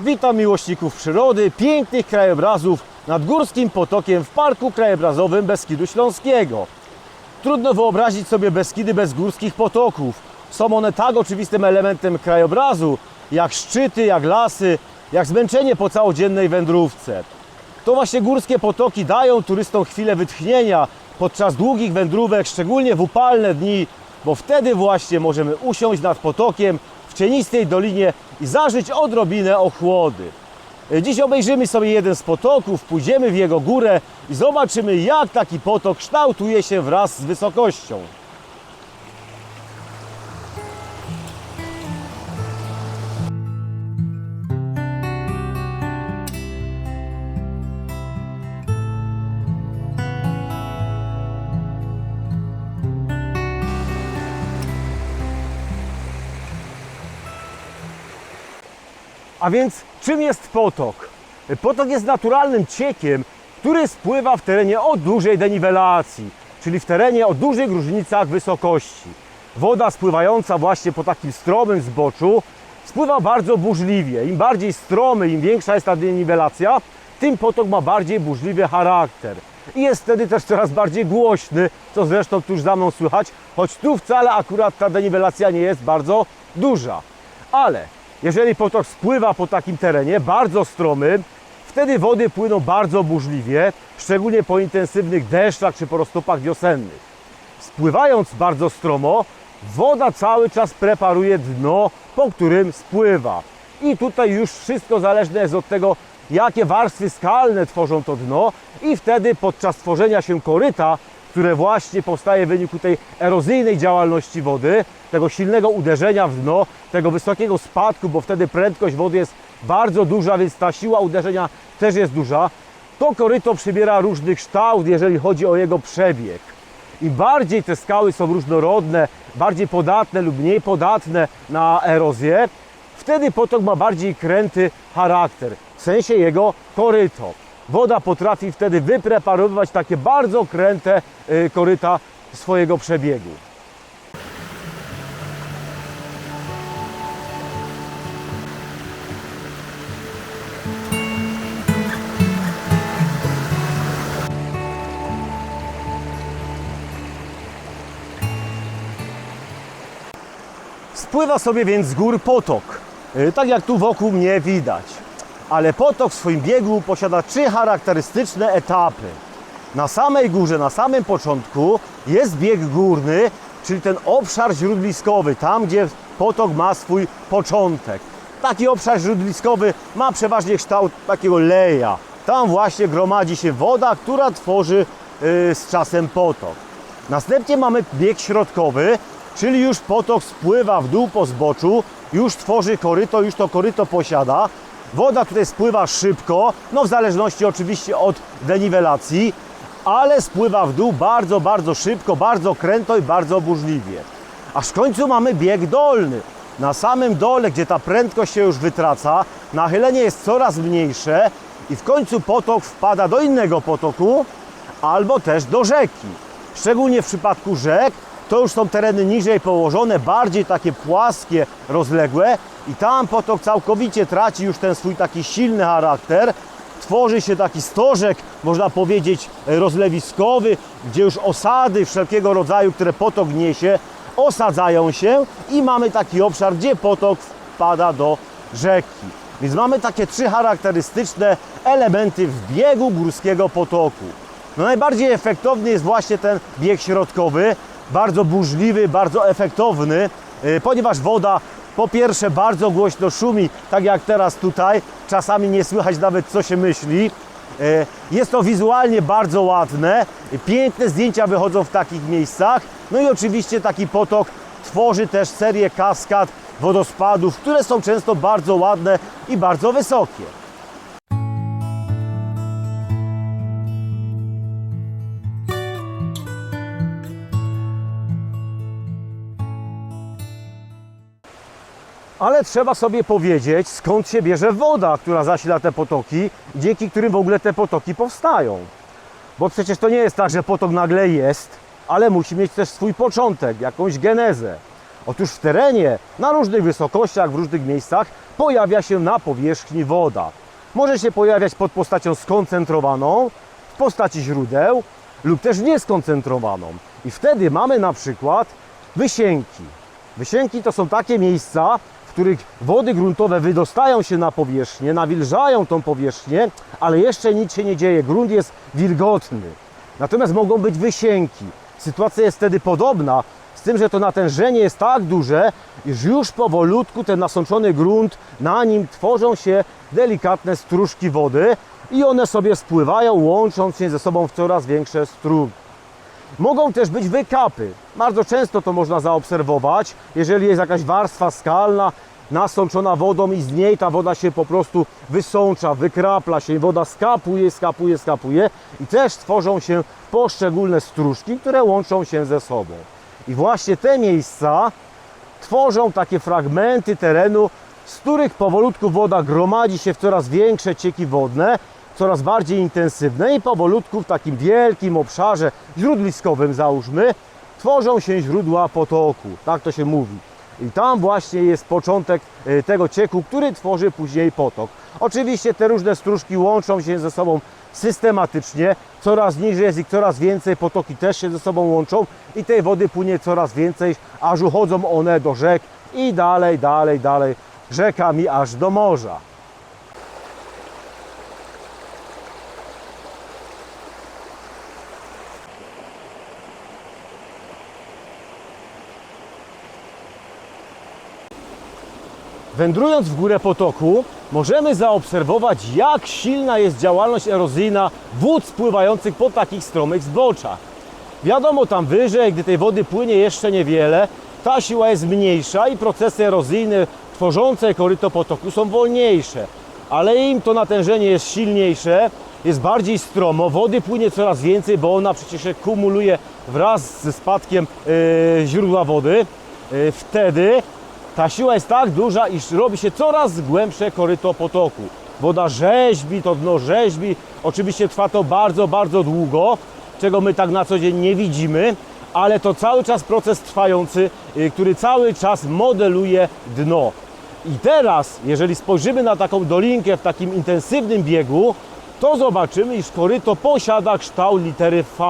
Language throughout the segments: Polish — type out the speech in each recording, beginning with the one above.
Witam miłośników przyrody, pięknych krajobrazów nad Górskim Potokiem w Parku Krajobrazowym Beskidu Śląskiego. Trudno wyobrazić sobie Beskidy bez górskich potoków. Są one tak oczywistym elementem krajobrazu, jak szczyty, jak lasy, jak zmęczenie po całodziennej wędrówce. To właśnie górskie potoki dają turystom chwilę wytchnienia podczas długich wędrówek, szczególnie w upalne dni, bo wtedy właśnie możemy usiąść nad potokiem cienistej dolinie i zażyć odrobinę ochłody. Dziś obejrzymy sobie jeden z potoków, pójdziemy w jego górę i zobaczymy, jak taki potok kształtuje się wraz z wysokością. A więc czym jest potok? Potok jest naturalnym ciekiem, który spływa w terenie o dużej deniwelacji, czyli w terenie o dużych różnicach wysokości. Woda spływająca właśnie po takim stromym zboczu spływa bardzo burzliwie. Im bardziej stromy, im większa jest ta deniwelacja, tym potok ma bardziej burzliwy charakter. I jest wtedy też coraz bardziej głośny, co zresztą tuż za mną słychać, choć tu wcale akurat ta deniwelacja nie jest bardzo duża. Ale jeżeli potok spływa po takim terenie bardzo stromym, wtedy wody płyną bardzo burzliwie, szczególnie po intensywnych deszczach czy po roztopach wiosennych. Spływając bardzo stromo, woda cały czas preparuje dno, po którym spływa. I tutaj już wszystko zależne jest od tego, jakie warstwy skalne tworzą to dno i wtedy podczas tworzenia się koryta, które właśnie powstaje w wyniku tej erozyjnej działalności wody, tego silnego uderzenia w dno, tego wysokiego spadku, bo wtedy prędkość wody jest bardzo duża, więc ta siła uderzenia też jest duża, to koryto przybiera różny kształt, jeżeli chodzi o jego przebieg. Im bardziej te skały są różnorodne, bardziej podatne lub mniej podatne na erozję, wtedy potok ma bardziej kręty charakter, w sensie jego koryto. Woda potrafi wtedy wypreparowywać takie bardzo kręte y, koryta swojego przebiegu. Spływa sobie więc z gór potok, y, tak jak tu wokół mnie widać. Ale potok w swoim biegu posiada trzy charakterystyczne etapy. Na samej górze, na samym początku jest bieg górny, czyli ten obszar źródliskowy, tam gdzie potok ma swój początek. Taki obszar źródliskowy ma przeważnie kształt takiego leja. Tam właśnie gromadzi się woda, która tworzy y, z czasem potok. Następnie mamy bieg środkowy, czyli już potok spływa w dół po zboczu, już tworzy koryto, już to koryto posiada. Woda tutaj spływa szybko, no w zależności oczywiście od deniwelacji, ale spływa w dół bardzo, bardzo szybko, bardzo kręto i bardzo burzliwie. Aż w końcu mamy bieg dolny. Na samym dole, gdzie ta prędkość się już wytraca, nachylenie jest coraz mniejsze i w końcu potok wpada do innego potoku albo też do rzeki. Szczególnie w przypadku rzek to już są tereny niżej położone, bardziej takie płaskie, rozległe i tam potok całkowicie traci już ten swój taki silny charakter. Tworzy się taki stożek, można powiedzieć, rozlewiskowy, gdzie już osady wszelkiego rodzaju, które potok niesie, osadzają się i mamy taki obszar, gdzie potok wpada do rzeki. Więc mamy takie trzy charakterystyczne elementy w biegu górskiego potoku. No najbardziej efektowny jest właśnie ten bieg środkowy, bardzo burzliwy, bardzo efektowny, yy, ponieważ woda po pierwsze bardzo głośno szumi, tak jak teraz tutaj, czasami nie słychać nawet co się myśli. Yy, Jest to wizualnie bardzo ładne, piękne zdjęcia wychodzą w takich miejscach. No i oczywiście taki potok tworzy też serię kaskad, wodospadów, które są często bardzo ładne i bardzo wysokie. Ale trzeba sobie powiedzieć, skąd się bierze woda, która zasila te potoki, dzięki którym w ogóle te potoki powstają. Bo przecież to nie jest tak, że potok nagle jest, ale musi mieć też swój początek, jakąś genezę. Otóż w terenie, na różnych wysokościach, w różnych miejscach pojawia się na powierzchni woda. Może się pojawiać pod postacią skoncentrowaną, w postaci źródeł lub też nieskoncentrowaną. I wtedy mamy na przykład wysięki. Wysięki to są takie miejsca, których wody gruntowe wydostają się na powierzchnię, nawilżają tą powierzchnię, ale jeszcze nic się nie dzieje. Grunt jest wilgotny. Natomiast mogą być wysięki. Sytuacja jest wtedy podobna, z tym, że to natężenie jest tak duże, iż już powolutku ten nasączony grunt, na nim tworzą się delikatne stróżki wody i one sobie spływają, łącząc się ze sobą w coraz większe strugi. Mogą też być wykapy. Bardzo często to można zaobserwować, jeżeli jest jakaś warstwa skalna nasączona wodą i z niej ta woda się po prostu wysącza, wykrapla się, woda skapuje, skapuje, skapuje i też tworzą się poszczególne stróżki, które łączą się ze sobą. I właśnie te miejsca tworzą takie fragmenty terenu, z których powolutku woda gromadzi się w coraz większe cieki wodne, coraz bardziej intensywne i powolutku w takim wielkim obszarze źródliskowym załóżmy, tworzą się źródła potoku, tak to się mówi. I tam właśnie jest początek e, tego cieku, który tworzy później potok. Oczywiście te różne stróżki łączą się ze sobą systematycznie, coraz niżej jest ich coraz więcej, potoki też się ze sobą łączą i tej wody płynie coraz więcej, aż uchodzą one do rzek i dalej, dalej, dalej rzekami aż do morza. Wędrując w górę potoku, możemy zaobserwować, jak silna jest działalność erozyjna wód spływających po takich stromych zboczach. Wiadomo, tam wyżej, gdy tej wody płynie jeszcze niewiele, ta siła jest mniejsza i procesy erozyjne tworzące koryto potoku są wolniejsze. Ale im to natężenie jest silniejsze, jest bardziej stromo, wody płynie coraz więcej, bo ona przecież się kumuluje wraz ze spadkiem yy, źródła wody. Yy, wtedy ta siła jest tak duża, iż robi się coraz głębsze koryto potoku. Woda rzeźbi, to dno rzeźbi. Oczywiście trwa to bardzo, bardzo długo, czego my tak na co dzień nie widzimy, ale to cały czas proces trwający, y, który cały czas modeluje dno. I teraz, jeżeli spojrzymy na taką dolinkę w takim intensywnym biegu, to zobaczymy, iż koryto posiada kształt litery V.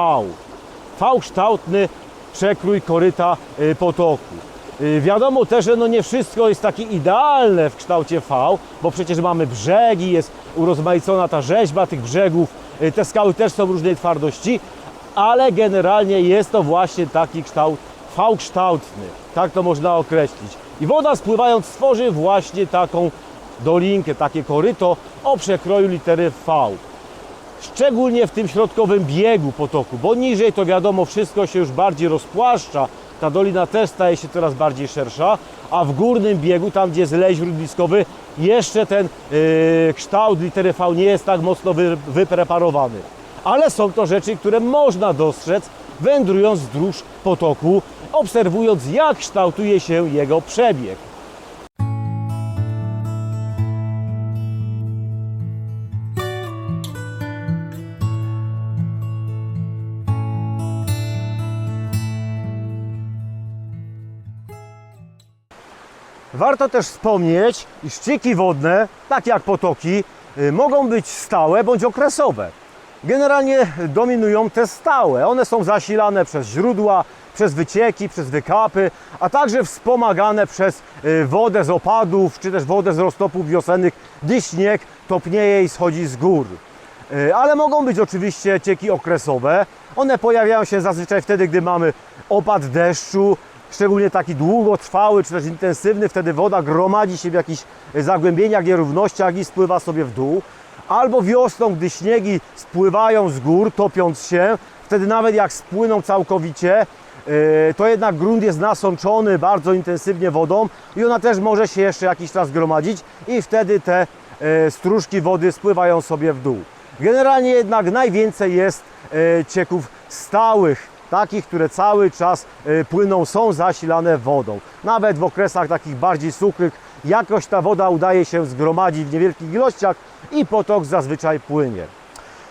V-kształtny przekrój koryta y, potoku. Y, Wiadomo też, że no nie wszystko jest takie idealne w kształcie V, bo przecież mamy brzegi, jest urozmaicona ta rzeźba tych brzegów, y, te skały też są różnej twardości, ale generalnie jest to właśnie taki kształt V-kształtny, tak to można określić. I woda spływając stworzy właśnie taką dolinkę, takie koryto o przekroju litery V. Szczególnie w tym środkowym biegu potoku, bo niżej to wiadomo wszystko się już bardziej rozpłaszcza, ta dolina też staje się coraz bardziej szersza, a w górnym biegu, tam gdzie jest lej źródliskowy, jeszcze ten yy, kształt litery V nie jest tak mocno wy, wypreparowany. Ale są to rzeczy, które można dostrzec wędrując wzdłuż potoku, obserwując jak kształtuje się jego przebieg. Warto też wspomnieć, iż ścieki wodne, tak jak potoki, y, mogą być stałe bądź okresowe. Generalnie dominują te stałe. One są zasilane przez źródła, przez wycieki, przez wykapy, a także wspomagane przez y, wodę z opadów, czy też wodę z roztopów wiosennych, gdy śnieg topnieje i schodzi z gór. Y, Ale mogą być oczywiście cieki okresowe. One pojawiają się zazwyczaj wtedy, gdy mamy opad deszczu, szczególnie taki długotrwały czy też intensywny, wtedy woda gromadzi się w jakichś zagłębieniach, nierównościach i spływa sobie w dół. Albo wiosną, gdy śniegi spływają z gór, topiąc się, wtedy nawet jak spłyną całkowicie, yy, to jednak grunt jest nasączony bardzo intensywnie wodą i ona też może się jeszcze jakiś czas gromadzić i wtedy te yy, stróżki wody spływają sobie w dół. Generalnie jednak najwięcej jest yy, cieków stałych, takich, które cały czas y, płyną, są zasilane wodą. Nawet w okresach takich bardziej suchych jakoś ta woda udaje się zgromadzić w niewielkich ilościach i potok zazwyczaj płynie.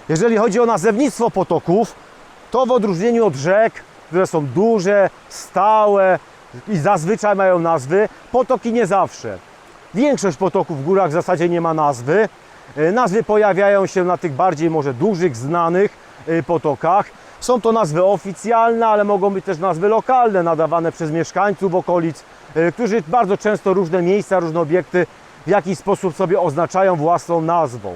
Jeżeli chodzi o nazewnictwo potoków, to w odróżnieniu od rzek, które są duże, stałe, i zazwyczaj mają nazwy, potoki nie zawsze. Większość potoków w górach w zasadzie nie ma nazwy. E, Nazwy pojawiają się na tych bardziej może dużych, znanych e, potokach. Są to nazwy oficjalne, ale mogą być też nazwy lokalne, nadawane przez mieszkańców okolic, e, którzy bardzo często różne miejsca, różne obiekty w jakiś sposób sobie oznaczają własną nazwą.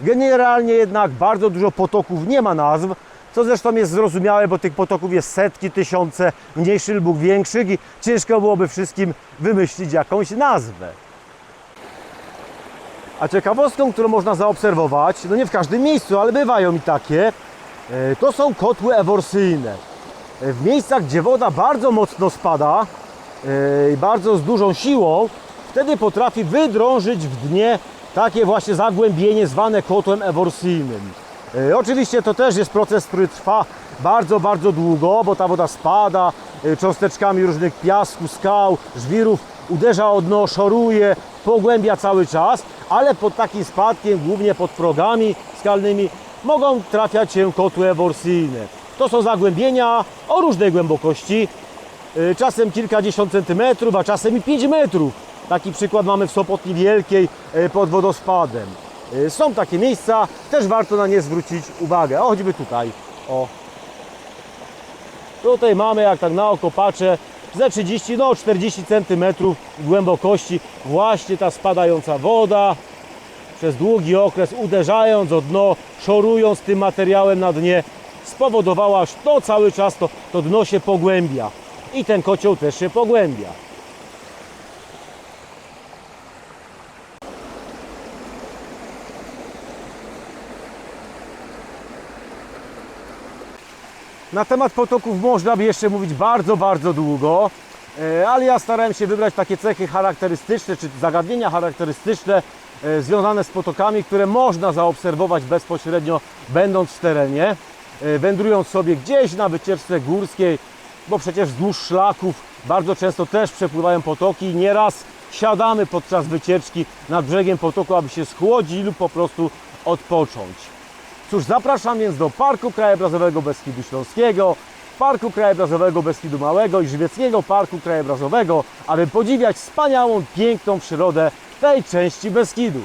Generalnie jednak bardzo dużo potoków nie ma nazw, co zresztą jest zrozumiałe, bo tych potoków jest setki, tysiące, mniejszych lub większych i ciężko byłoby wszystkim wymyślić jakąś nazwę. A ciekawostką, którą można zaobserwować, no nie w każdym miejscu, ale bywają i takie, to są kotły eworsyjne. E, W miejscach, gdzie woda bardzo mocno spada e, i bardzo z dużą siłą, wtedy potrafi wydrążyć w dnie takie właśnie zagłębienie zwane kotłem eworsyjnym. E, Oczywiście to też jest proces, który trwa bardzo, bardzo długo, bo ta woda spada e, cząsteczkami różnych piasku, skał, żwirów, uderza o dno, szoruje, pogłębia cały czas, ale pod takim spadkiem, głównie pod progami skalnymi, mogą trafiać się kotły eworsyjne. To są zagłębienia o różnej głębokości, y, czasem kilkadziesiąt centymetrów, a czasem i 5 metrów. Taki przykład mamy w Sopotni Wielkiej y, pod wodospadem. Y, Są takie miejsca, też warto na nie zwrócić uwagę. O, choćby tutaj. O. Tutaj mamy, jak tak na oko patrzę, ze 30, no 40 centymetrów głębokości właśnie ta spadająca woda przez długi okres uderzając o dno, szorując tym materiałem na dnie, spowodowała, że to cały czas to, to dno się pogłębia. I ten kocioł też się pogłębia. Na temat potoków można by jeszcze mówić bardzo, bardzo długo, ale ja starałem się wybrać takie cechy charakterystyczne, czy zagadnienia charakterystyczne e, związane z potokami, które można zaobserwować bezpośrednio będąc w terenie, e, wędrując sobie gdzieś na wycieczce górskiej, bo przecież wzdłuż szlaków bardzo często też przepływają potoki i nieraz siadamy podczas wycieczki nad brzegiem potoku, aby się schłodzić lub po prostu odpocząć. Cóż, zapraszam więc do Parku Krajobrazowego Beskidu Śląskiego, Parku Krajobrazowego Beskidu Małego i Żywieckiego Parku Krajobrazowego, aby podziwiać wspaniałą, piękną przyrodę tej części Beskidu.